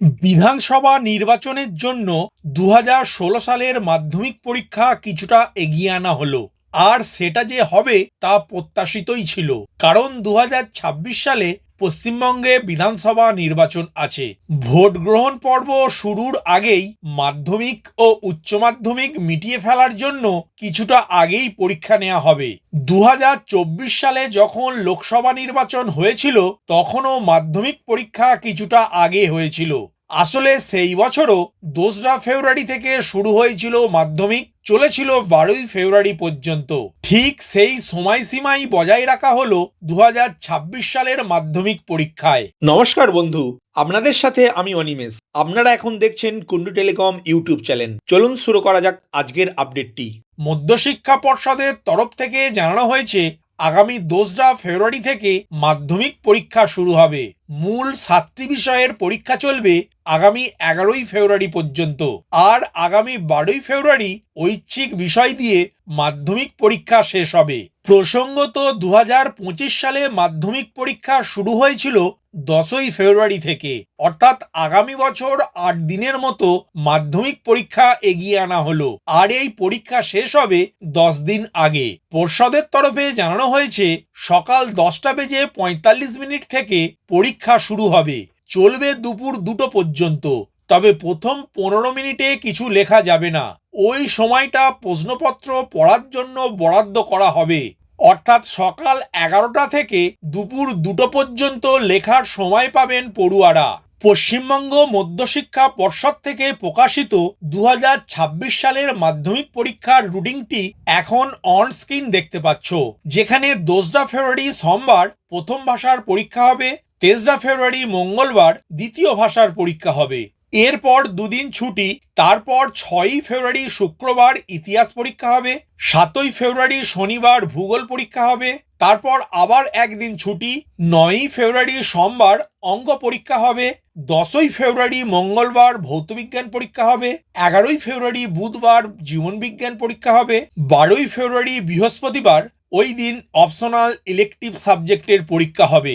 বিধানসভা নির্বাচনের জন্য দু হাজার ষোলো সালের মাধ্যমিক পরীক্ষা কিছুটা এগিয়ে আনা হলো। আর সেটা যে হবে তা প্রত্যাশিতই ছিল। কারণ দু হাজার ছাব্বিশ সালে পশ্চিমবঙ্গে বিধানসভা নির্বাচন আছে। ভোট গ্রহণ পর্ব শুরুর আগেই মাধ্যমিক ও উচ্চ মাধ্যমিক মিটিয়ে ফেলার জন্য কিছুটা আগেই পরীক্ষা নেওয়া হবে। দু হাজার চব্বিশ সালে যখন লোকসভা নির্বাচন হয়েছিল, তখনও মাধ্যমিক পরীক্ষা কিছুটা আগে হয়েছিল। আসলে সেই বছরও দোসরা ফেব্রুয়ারি থেকে শুরু হয়েছিল মাধ্যমিক চলেছিল বারোই ফেব্রুয়ারি পর্যন্ত। ঠিক সেই সময়সীমাই বজায় রাখা হলো দু হাজার ছাব্বিশ সালের মাধ্যমিক পরীক্ষায়। নমস্কার বন্ধু আপনাদের সাথে আমি অনিমেষ। আপনারা এখন দেখছেন কুন্ডু টেলিকম ইউটিউব চ্যানেল। চলুন শুরু করা যাক আজকের আপডেটটি। মধ্যশিক্ষা পর্ষদের তরফ থেকে জানানো হয়েছে আগামী দোসরা ফেব্রুয়ারি থেকে মাধ্যমিক পরীক্ষা শুরু হবে। মূল সাতটি বিষয়ের পরীক্ষা চলবে আগামী এগারোই ফেব্রুয়ারি পর্যন্ত। আর আগামী বারোই ফেব্রুয়ারি ঐচ্ছিক বিষয় দিয়ে মাধ্যমিক পরীক্ষা শেষ হবে। প্রসঙ্গত দুহাজার পঁচিশ সালে মাধ্যমিক পরীক্ষা শুরু হয়েছিল দশই ফেব্রুয়ারি থেকে। অর্থাৎ আগামী বছর আট দিনের মতো মাধ্যমিক পরীক্ষা এগিয়ে আনা হলো। আর এই পরীক্ষা শেষ হবে দশ দিন আগে। পর্ষদের তরফে জানানো হয়েছে, সকাল দশটা বেজে পঁয়তাল্লিশ মিনিট থেকে পরীক্ষা শুরু হবে। চলবে দুপুর দুটো পর্যন্ত। তবে প্রথম পনেরো মিনিটে কিছু লেখা যাবে না। ওই সময়টা প্রশ্নপত্র পড়ার জন্য বরাদ্দ করা হবে। অর্থাৎ সকাল এগারোটা থেকে দুপুর দুটো পর্যন্ত লেখার সময় পাবেন পড়ুয়ারা। পশ্চিমবঙ্গ মধ্যশিক্ষা পর্ষদ থেকে প্রকাশিত দু হাজার ছাব্বিশ সালের মাধ্যমিক পরীক্ষার রুটিনটি এখন অন স্ক্রিন দেখতে পাচ্ছ। যেখানে দোসরা ফেব্রুয়ারি সোমবার প্রথম ভাষার পরীক্ষা হবে তেসরা ফেব্রুয়ারি, মঙ্গলবার দ্বিতীয় ভাষার পরীক্ষা হবে। এরপর দুদিন ছুটি, তারপর ছয়ই ফেব্রুয়ারি শুক্রবার ইতিহাস পরীক্ষা হবে, সাতই ফেব্রুয়ারি শনিবার ভূগোল পরীক্ষা হবে, তারপর আবার একদিন ছুটি, নয়ই ফেব্রুয়ারি সোমবার অঙ্ক পরীক্ষা হবে, দশই ফেব্রুয়ারি মঙ্গলবার ভৌতবিজ্ঞান পরীক্ষা হবে, এগারোই ফেব্রুয়ারি বুধবার জীবনবিজ্ঞান পরীক্ষা হবে, বারোই ফেব্রুয়ারি বৃহস্পতিবার ওই দিন অপশনাল ইলেকটিভ সাবজেক্টের পরীক্ষা হবে।